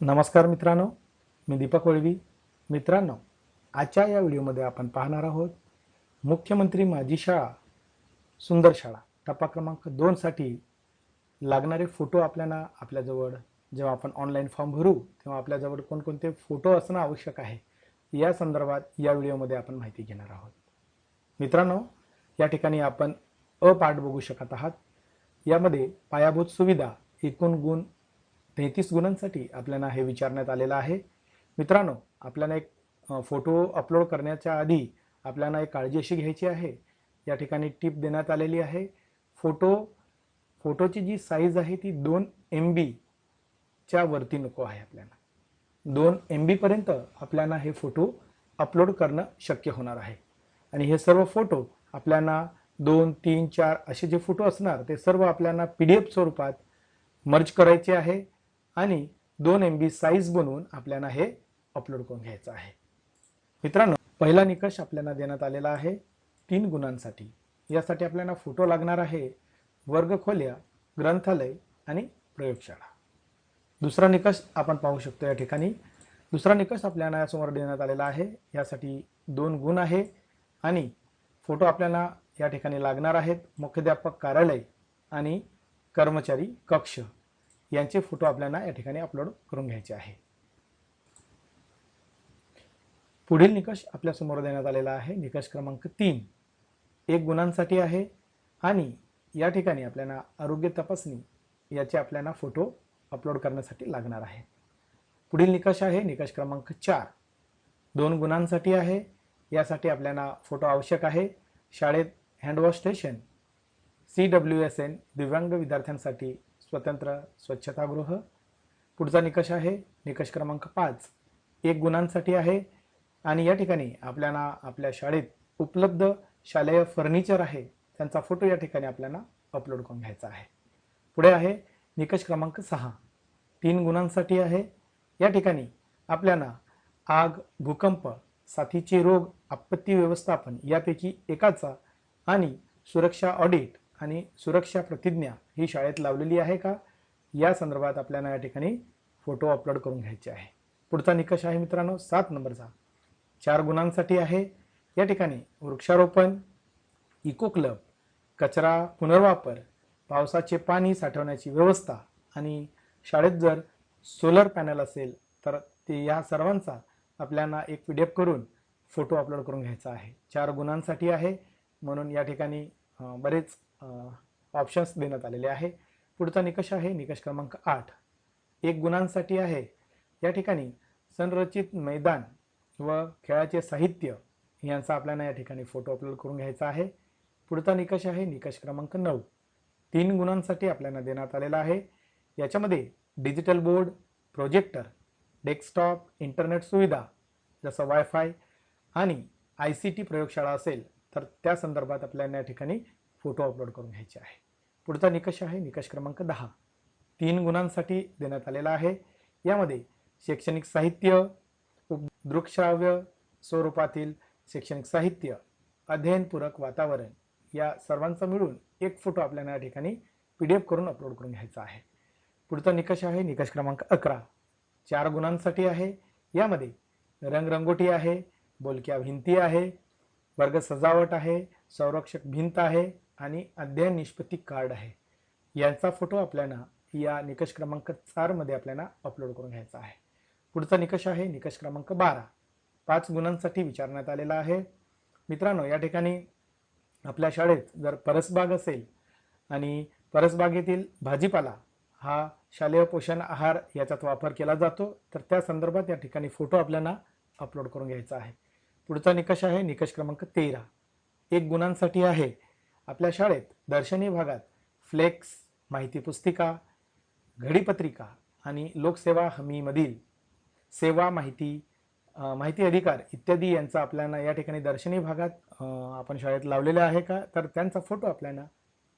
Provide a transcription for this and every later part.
नमस्कार मित्रांनो मी दीपक वळवी. मित्रांनो आजच्या या व्हिडिओमध्ये आपण पाहणार आहोत मुख्यमंत्री माझी शाळा सुंदर शाळा टप्पा क्रमांक दोनसाठी लागणारे फोटो आपल्याला आपल्याजवळ जेव्हा आपण ऑनलाईन फॉर्म भरू तेव्हा आपल्याजवळ कोणकोणते फोटो असणं आवश्यक आहे या संदर्भात या व्हिडिओमध्ये आपण माहिती घेणार आहोत. मित्रांनो या ठिकाणी आपण अ पार्ट बघू शकत आहात. यामध्ये पायाभूत सुविधा एकूण गुण तेहतीस गुणांसाठी आपल्याला हे विचारण्यात आलेलं आहे. मित्रांनो आपल्याला एक फोटो अपलोड करण्याच्या आधी आपल्याला एक काळजी अशी घ्यायची आहे. या ठिकाणी टिप देण्यात आलेली आहे. फोटो फोटोची जी साईज आहे ती दोन एम बीच्या वरती नको आहे आपल्याला. दोन एम बीपर्यंत आपल्याला हे फोटो अपलोड करणं शक्य होणार आहे. आणि हे सर्व फोटो आपल्याला दोन तीन चार असे जे फोटो असणार ते सर्व आपल्याला पी डी एफ स्वरूपात मर्ज करायचे आहे. आणि दोन एम बी साईज बनवून आपल्याला हे अपलोड करून घ्यायचं आहे. मित्रांनो पहिला निकष आपल्याला देण्यात आलेला आहे तीन गुणांसाठी. यासाठी आपल्याला फोटो लागणार आहे वर्गखोल्या ग्रंथालय आणि प्रयोगशाळा. दुसरा निकष आपण पाहू शकतो या ठिकाणी. दुसरा निकष आपल्याला यासमोर देण्यात आलेला आहे. यासाठी दोन गुण आहे आणि फोटो आपल्याला या ठिकाणी लागणार आहेत मुख्याध्यापक कार्यालय आणि कर्मचारी कक्ष. यांचे फोटो आपल्याला या ठिकाणी अपलोड करून घ्यायचे आहे. पुढील निकष आपल्यासमोर देण्यात आलेला आहे. निकष क्रमांक तीन. एक गुणांसाठी आहे आणि या ठिकाणी आपल्याला आरोग्य तपासणी याचे आपल्याला फोटो अपलोड करण्यासाठी लागणार आहे. पुढील निकष आहे. निकष क्रमांक चार. दोन गुणांसाठी आहे. यासाठी आपल्याला फोटो आवश्यक आहे. शाळेत handwash station C W S N दिव्यांग विद्यार्थ्यांसाठी स्वतंत्र स्वच्छतागृह. पुढचा निकष आहे निकष क्रमांक पाच. एक गुणांसाठी आहे आणि या ठिकाणी आपल्याला आपल्या शाळेत उपलब्ध शालेय फर्निचर आहे. त्यांचा फोटो या ठिकाणी आपल्याला अपलोड करून घ्यायचा आहे. पुढे आहे निकष क्रमांक सहा. तीन गुणांसाठी आहे. या ठिकाणी आपल्याला आग भूकंप साथीचे रोग आपत्ती व्यवस्थापन यापैकी एकाचा आणि सुरक्षा ऑडिट आणि सुरक्षा प्रतिज्ञा ही शाळेत लावलेली आहे का? या संदर्भात आपल्याला या ठिकाणी फोटो अपलोड करून घ्यायचे आहे. पुढचा निकष आहे मित्रांनो सात नंबरचा चार गुणांसाठी आहे. या ठिकाणी वृक्षारोपण इको क्लब कचरा पुनर्वापर पावसाचे पाणी साठवण्याची व्यवस्था आणि शाळेत जर सोलर पॅनल असेल तर ते या सर्वांचा आपल्याला एक पी डी एफ करून फोटो अपलोड करून घ्यायचा आहे. चार गुणांसाठी आहे. म्हणून या ठिकाणी बरेच ऑप्शन्स देण्यात आलेले आहे. पुढचा निकष आहे निकष क्रमांक आठ. एक गुणांसाठी आहे. या ठिकाणी संरचित मैदान व खेळाचे साहित्य यांचा आपल्याला या ठिकाणी फोटो अपलोड करून घ्यायचा आहे. पुढचा निकष आहे निकष क्रमांक नऊ. तीन गुणांसाठी आपल्याला देण्यात आलेला आहे. याच्यामध्ये digital board projector desktop internet सुविधा जसं वायफाय आणि आय सी टी प्रयोगशाळा असेल तर त्या संदर्भात आपल्याला या ठिकाणी फोटो अपलोड करून घ्यायचे आहे. पुढचा निकष आहे निकष क्रमांक दहा. तीन गुणांसाठी देण्यात आलेला आहे. यामध्ये शैक्षणिक साहित्य दृकश्राव्य स्वरूपातील शैक्षणिक साहित्य अध्ययनपूरक वातावरण या सर्वांचा मिळून एक फोटो आपल्याला या ठिकाणी पी डी एफ करून अपलोड करून घ्यायचा आहे. पुढचा निकष आहे निकष क्रमांक अकरा. चार गुणांसाठी आहे. यामध्ये रंगरंगोटी आहे बोलक्या भिंती आहे वर्ग सजावट आहे संरक्षक भिंत आहे आणि अध्ययन निष्पत्ती कार्ड आहे. यांचा फोटो आपल्याला या निकष क्रमांक चारमध्ये आपल्याला अपलोड करून घ्यायचा आहे. पुढचा निकष आहे निकष क्रमांक बारा. पाच गुणांसाठी विचारण्यात आलेला आहे. मित्रांनो या ठिकाणी आपल्या शाळेत जर परसबाग असेल आणि परसबागेतील भाजीपाला हा शालेय पोषण आहार याच्यात वापर केला जातो तर त्या संदर्भात या ठिकाणी फोटो आपल्याला अपलोड करून घ्यायचा आहे. पुढचा निकष आहे निकष क्रमांक तेरा. एक गुणांसाठी आहे आपल्या शाळेत दर्शनी भागात फ्लेक्स माहिती पुस्तिका घडीपत्रिका आणि लोकसेवा हमीमधील सेवा माहिती माहिती अधिकार इत्यादी यांचा आपल्याला या ठिकाणी दर्शनी भागात आपण शाळेत लावलेला आहे का? तर त्यांचा फोटो आपल्याला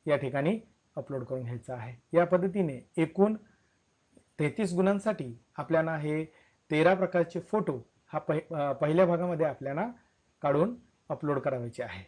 या ठिकाणी अपलोड करून घ्यायचा आहे. या पद्धतीने एकूण तेहतीस गुणांसाठी आपल्याला हे तेरा प्रकारचे फोटो हा पहि पहिल्या भागामध्ये आपल्याला काढून अपलोड करायचे आहे.